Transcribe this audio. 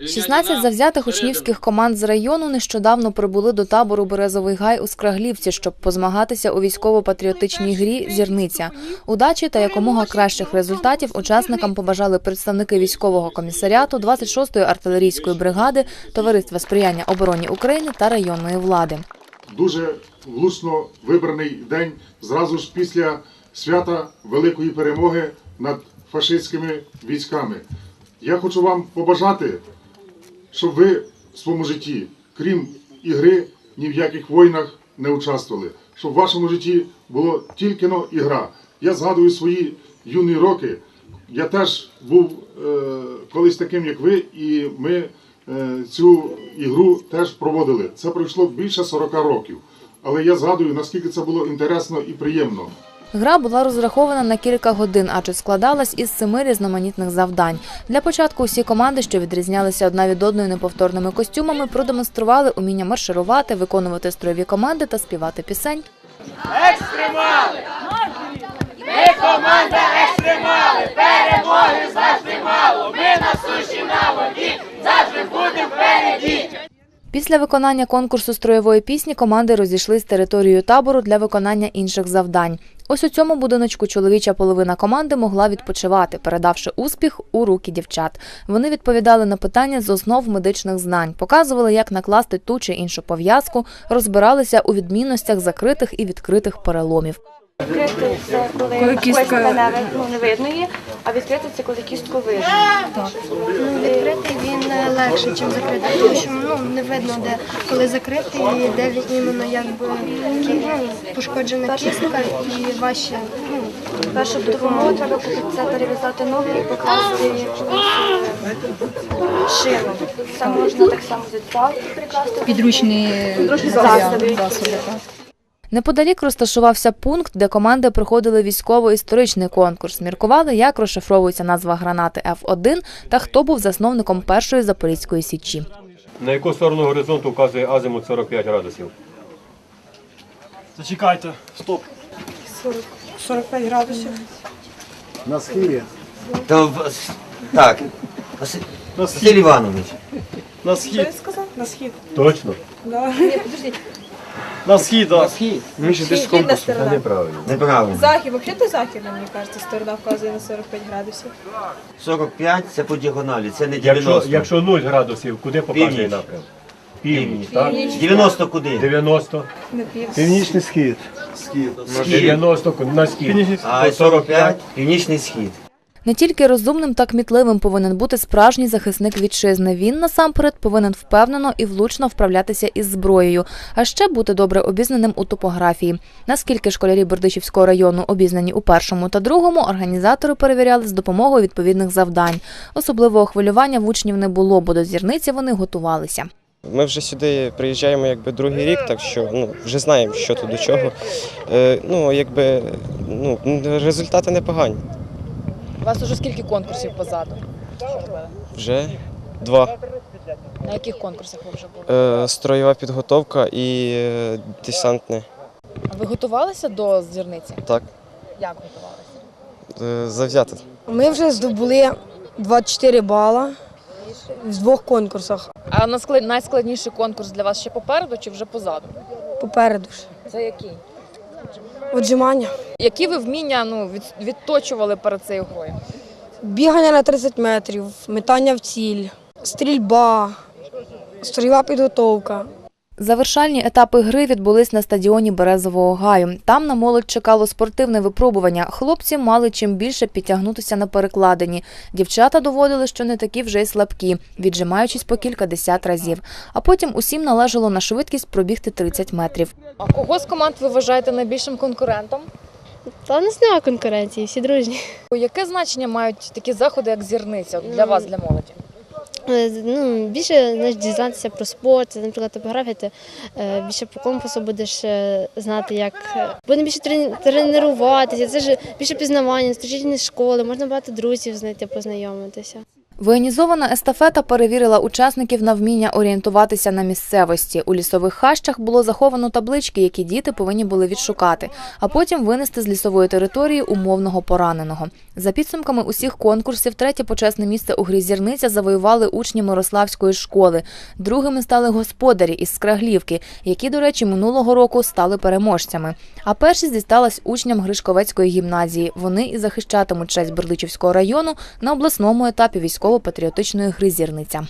16 завзятих учнівських команд з району нещодавно прибули до табору Березовий гай у Скраглівці, щоб позмагатися у військово-патріотичній грі Зірниця. Удачі та якомога кращих результатів учасникам побажали представники військового комісаріату 26-ї артилерійської бригади, товариства сприяння обороні України та районної влади. дуже влучно вибраний день зразу ж після свята великої перемоги над фашистськими військами. Я хочу вам побажати, щоб ви в своєму житті, крім ігри, ні в яких війнах не участвували. Щоб в вашому житті було тільки но ігра. Я згадую свої юні роки. Я теж був е, колись таким, як ви, і ми е, цю ігру теж проводили. Це пройшло більше 40 років. Але я згадую, наскільки це було інтересно і приємно. Гра була розрахована на кілька годин, адже складалась із семи різноманітних завдань. Для початку усі команди, що відрізнялися одна від одної неповторними костюмами, продемонстрували уміння марширувати, виконувати строєві команди та співати пісень. Екстремали! Ми команда екстремали! Перемоги завжди мало! Ми на суші на воді! Завжди будемо впереді! Після виконання конкурсу строєвої пісні команди розійшлись територією табору для виконання інших завдань. Ось у цьому будиночку чоловіча половина команди могла відпочивати, передавши успіх у руки дівчат. Вони відповідали на питання з основ медичних знань, показували, як накласти ту чи іншу пов'язку, розбиралися у відмінностях закритих і відкритих переломів. Відкрити це коли, Коли кістка- не, ну, не видно її, а відкрити це коли кістку видно. Ну, відкритий він е, легше, ніж закритий, тому що ну, не видно, де коли закритий, і де він іменно якби ну, пошкоджена кістка і важче. Ну, Першу допомогу треба це перев'язати ноги і покласти якусь е, шину. Це можна так само відпалки прикласти. Підручні засоби. засоби. засоби так. Неподалік розташувався пункт, де команди проходили військово-історичний конкурс, міркували, як розшифровується назва гранати Ф1 та хто був засновником першої запорізької січі. На яку сторону горизонту вказує азимут 45 градусів? Зачекайте, стоп. 45 градусів. На схилі. В- так, Василь, Іванович, На схід. сказав? На схід. Точно. На схід, так. Східна сторона. Неправильно. неправильно. Захід, взагалі західна, мені кажеться, сторона вказує на 45 градусів. 45 це по діагоналі, це не 90. якщо 0 градусів, куди показує Північ. напрям? Північ, так? 90 куди? 90. На пів. Північний схід. Схід. 90 на схід. А 45 північний схід. Не тільки розумним та кмітливим повинен бути справжній захисник вітчизни. Він насамперед повинен впевнено і влучно вправлятися із зброєю, а ще бути добре обізнаним у топографії. Наскільки школярі Бердичівського району обізнані у першому та другому, організатори перевіряли з допомогою відповідних завдань. Особливого хвилювання в учнів не було, бо до зірниці вони готувалися. Ми вже сюди приїжджаємо якби другий рік, так що ну, вже знаємо, що тут до чого. Е, ну, якби ну, результати непогані. У вас уже скільки конкурсів позаду? Вже два. На яких конкурсах ви вже були? Е, строєва підготовка і е, десантне. Ви готувалися до зірниці? Так, Як готувалися? е, завзято. Ми вже здобули 24 бала в двох конкурсах А насклад- найскладніший конкурс для вас ще попереду чи вже позаду? попереду. ж. Це який? Отжимання. Які ви вміння ну, відточували перед цією грою? Бігання на 30 метрів, метання в ціль, стрільба, стрільова підготовка. Завершальні етапи гри відбулись на стадіоні Березового гаю. Там на молодь чекало спортивне випробування. Хлопці мали чим більше підтягнутися на перекладині. Дівчата доводили, що не такі вже й слабкі, віджимаючись по кілька десят разів. А потім усім належало на швидкість пробігти 30 метрів. А кого з команд ви вважаєте найбільшим конкурентом? Та не немає конкуренції, всі дружні. Яке значення мають такі заходи, як зірниця для вас, для молоді? Ну, більше знаєш, дізнатися про спорт, наприклад, топографія, ти е, більше по компасу будеш е, знати, як будемо більше тренуватися, це ж більше пізнавання, зустрічні школи, можна багато друзів знайти, познайомитися. Воєнізована естафета перевірила учасників на вміння орієнтуватися на місцевості. У лісових хащах було заховано таблички, які діти повинні були відшукати, а потім винести з лісової території умовного пораненого. За підсумками усіх конкурсів, третє почесне місце у грі зірниця завоювали учні Мирославської школи. Другими стали господарі із Скраглівки, які, до речі, минулого року стали переможцями. А першість дісталась учням Гришковецької гімназії. Вони і захищатимуть честь Бердичівського району на обласному етапі військово-патріотичної гри зірниця.